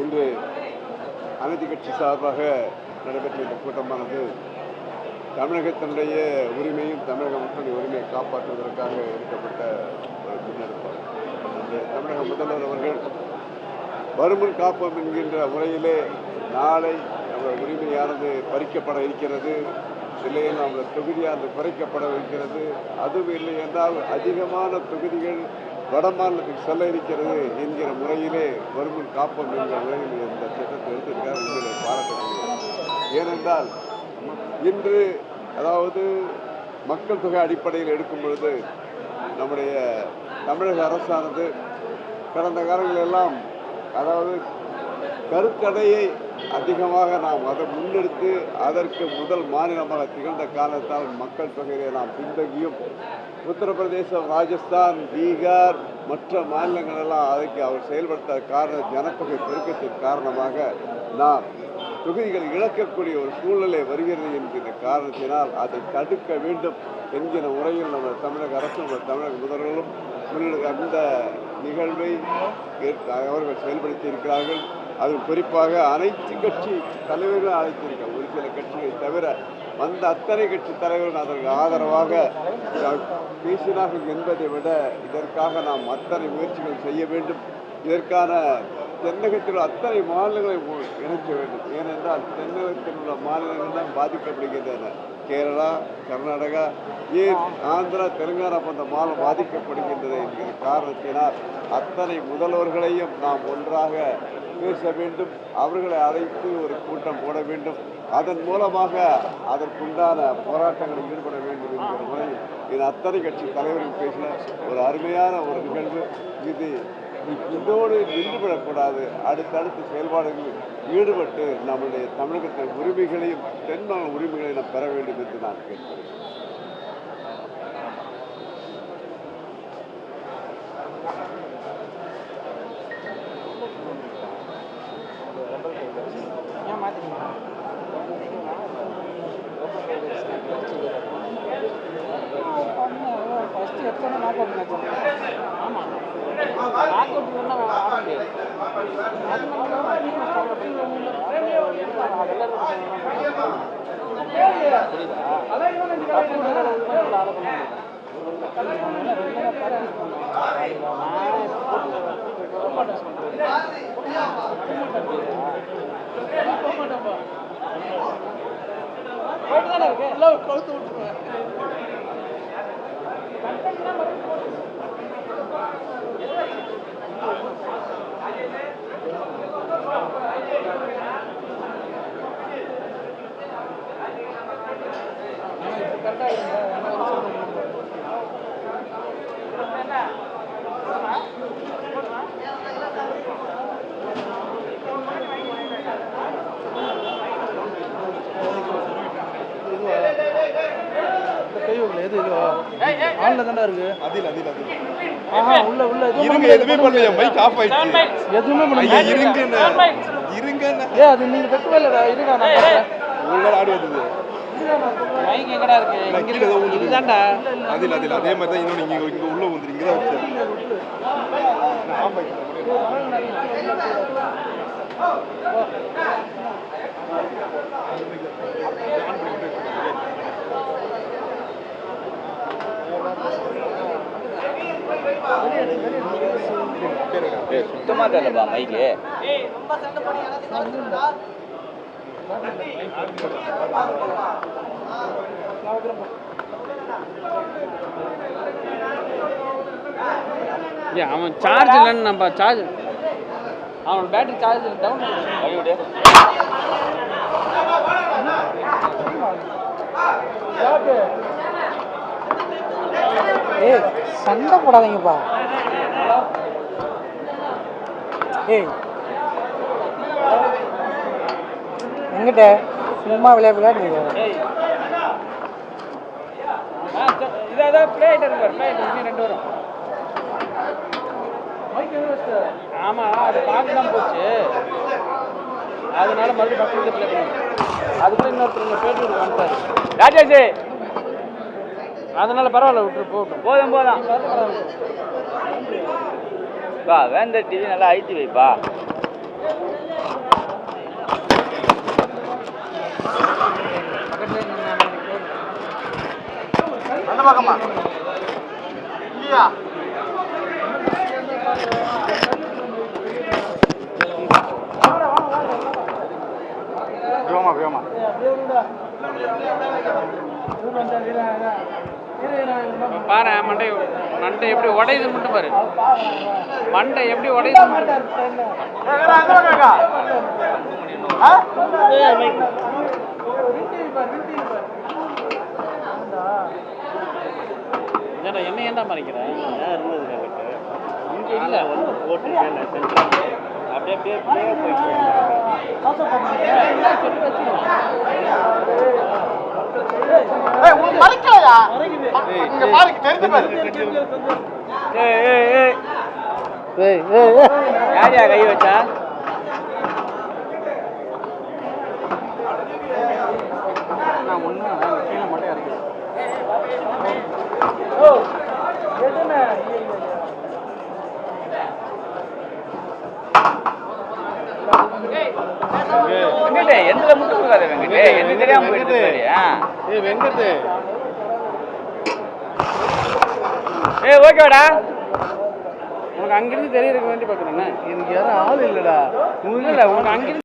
இன்று அனைத்து கட்சி சார்பாக நடைபெற்ற இந்த கூட்டமானது தமிழகத்தினுடைய உரிமையும் தமிழக மக்களுடைய உரிமையை காப்பாற்றுவதற்காக எடுக்கப்பட்ட ஒரு முன்னெடுப்பாகும் தமிழக முதல்வர் அவர்கள் வருமுன் காப்போம் என்கின்ற முறையிலே நாளை நம்ம உரிமையானது பறிக்கப்பட இருக்கிறது. இல்லையே நம்முடைய தொகுதியானது குறைக்கப்பட இருக்கிறது. அதுவும் இல்லை என்றால் அதிகமான தொகுதிகள் வட மாநிலத்துக்கு செல்ல இருக்கிறது என்கிற முறையிலே வருமுன் காப்போம் என்ற முறையில் இந்த திட்டத்தை எடுத்திருக்கார் உங்களை பாராட்டுகிறேன் ஏனென்றால் இன்று அதாவது மக்கள் தொகை அடிப்படையில் எடுக்கும் பொழுது நம்முடைய தமிழக அரசானது கடந்த காலங்களெல்லாம் அதாவது கருத்தடையை அதிகமாக நாம் அதை முன்னெடுத்து அதற்கு முதல் மாநிலமாக திகழ்ந்த காலத்தால் மக்கள் தொகையை நாம் பின்தங்கியும் உத்தரப்பிரதேசம் ராஜஸ்தான் பீகார் மற்ற மாநிலங்களெல்லாம் அதுக்கு அவர் செயல்படுத்த காரண ஜனத்தொகை பெருக்கத்தின் காரணமாக நாம் தொகுதிகள் இழக்கக்கூடிய ஒரு சூழ்நிலை வருகிறது என்கிற காரணத்தினால் அதை தடுக்க வேண்டும் என்கிற முறையில் நம்ம தமிழக அரசும் நம்ம தமிழக முதல்வர்களும் அந்த நிகழ்வை அவர்கள் செயல்படுத்தியிருக்கிறார்கள் அது குறிப்பாக அனைத்து கட்சி தலைவர்களும் அழைத்திருக்காங்க ஒரு சில கட்சிகளை தவிர வந்த அத்தனை கட்சி தலைவர்கள் அதற்கு ஆதரவாக பேசினார்கள் என்பதை விட இதற்காக நாம் அத்தனை முயற்சிகள் செய்ய வேண்டும். இதற்கான தென்னகத்தில் உள்ள அத்தனை மாநிலங்களை இணைக்க வேண்டும். ஏனென்றால் தென்னகத்தில் உள்ள மாநிலங்கள் தான் பாதிக்கப்படுகின்றன. கேரளா கர்நாடகா ஏன் ஆந்திரா தெலுங்கானா போன்ற மாநிலம் பாதிக்கப்படுகின்றது என்கிற காரணத்தினால் அத்தனை முதல்வர்களையும் நாம் ஒன்றாக பேச வேண்டும் அவர்களை அழைத்து ஒரு கூட்டம் போட வேண்டும். அதன் மூலமாக அதற்குண்டான போராட்டங்களில் ஈடுபட வேண்டும் என்கிற முறையில் இது அத்தனை கட்சி தலைவர்கள் பேசின ஒரு அருமையான ஒரு நிகழ்வு. இது இதோடு நின்றுவிடக்கூடாது அடுத்தடுத்த செயல்பாடுகளில் ஈடுபட்டு நம்முடைய தமிழகத்தின் உரிமைகளையும் தென்மாநில உரிமைகளையும் நாம் பெற வேண்டும் என்று நான் கேட்கிறேன் ஃபஸ்ட்டு எத்தனை நாக் ஆமாம் நாக் அவுட் வேணா ஆட முடியாது கழுத்து விட்டுருவேன் கை ஆன்ல தான்டா இருக்கு. அதில் அதில் அதில். ஆஹா உள்ள உள்ள எதுவும் இருங்க பண்ணல, எதுவுமே பண்ண பண்ணலையா முடியாது. மைக் ஆஃப் ஆயிடுச்சு எதுவுமே பண்ண ஐயா முடியாது. இருங்கண்ணே. இருங்கண்ணே. ஏ அது நீங்க வெட்டவே இல்லடா. இருடா நான் பார்க்கறேன். உள்ள ஆடி வந்தது. மைக் எங்கடா இருக்கு? கீழே ஏதோ ஊந்துது. இதுதான்டா. அதில் அதில் அதே மாதிரி தான் இன்னொன்று இங்கே இங்கே உள்ள வந்துரு இங்கே தான். வச்சு நான் ஆஃப் சுத்தமா தெரியலப்பா மைக்கு அவன் சார்ஜ் இல்லைன்னு நம்ம சார்ஜ் அவன் பேட்டரி சார்ஜ் டவுன் வழிவிடு ஏய் சண்டை போடாதீங்கப்பா. ஏய். எங்கிட்ட சும்மா விளையாட விளையாடுங்க இதான் ரெண்டு வரும் ஆமாம் அது பார்த்து தான் போச்சு. அதனால மறுபடியும் பக்கத்துல அதுக்குள்ள இன்னொருத்தர் பேட்டி வந்துட்டாரு அதனால பரவாயில்ல விட்டு போட்டோம் போதும் போதும் பா வேந்த டிவி நல்லா அழிச்சு வைப்பா அந்த பக்கமா இல்லையா வியோமா வியோமா பாரு மண்டை மண்டை எப்படி உடையுது மட்டும் பாரு. மண்டை எப்படி உடையுது என்னடா என்ன ஏன்டா மறைக்கிறேன் ஏன் இருந்தது எனக்கு இல்லை. இல்ல போட்டு அப்படியே அப்படியே போயிட்டு சொல்லி வச்சுக்கலாம் மறைக்கலையா இங்க தெரிஞ்சு பாரு. கை வச்சா? நான் ஒண்ணு கீழே மட்டும் கொடுக்காத வெங்கடே. என்ன தெரியாம ஆ. ஏய் வெங்கட் ஏய் ஓகேடா உனக்கு அங்கிருந்து தெரியறதுக்கு வேண்டி பார்க்குறேண்ணே எனக்கு யாரும் ஆள் இல்லடா. இல்லை உனக்கு அங்கிருந்து